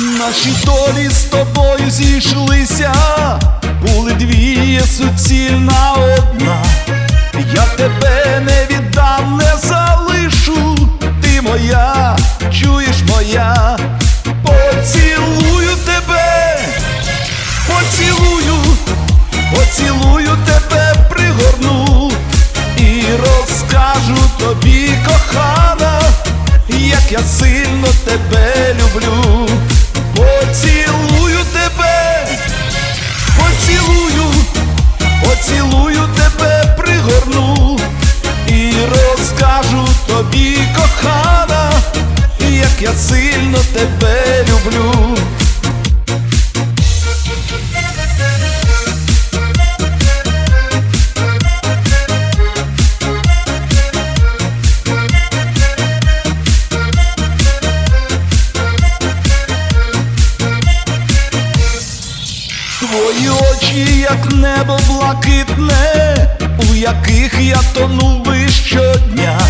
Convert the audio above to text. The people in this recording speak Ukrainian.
Наші долі з тобою зійшлися, були дві, є суцільна одна. Я тебе не віддам, не залишу, ти моя, чуєш моя, поцілую тебе, поцілую, поцілую тебе, пригорну. І розкажу тобі, кохана, як я сильно тебе люблю. Сильно тебе люблю. Твої очі, як небо блакитне, у яких я тонув би щодня.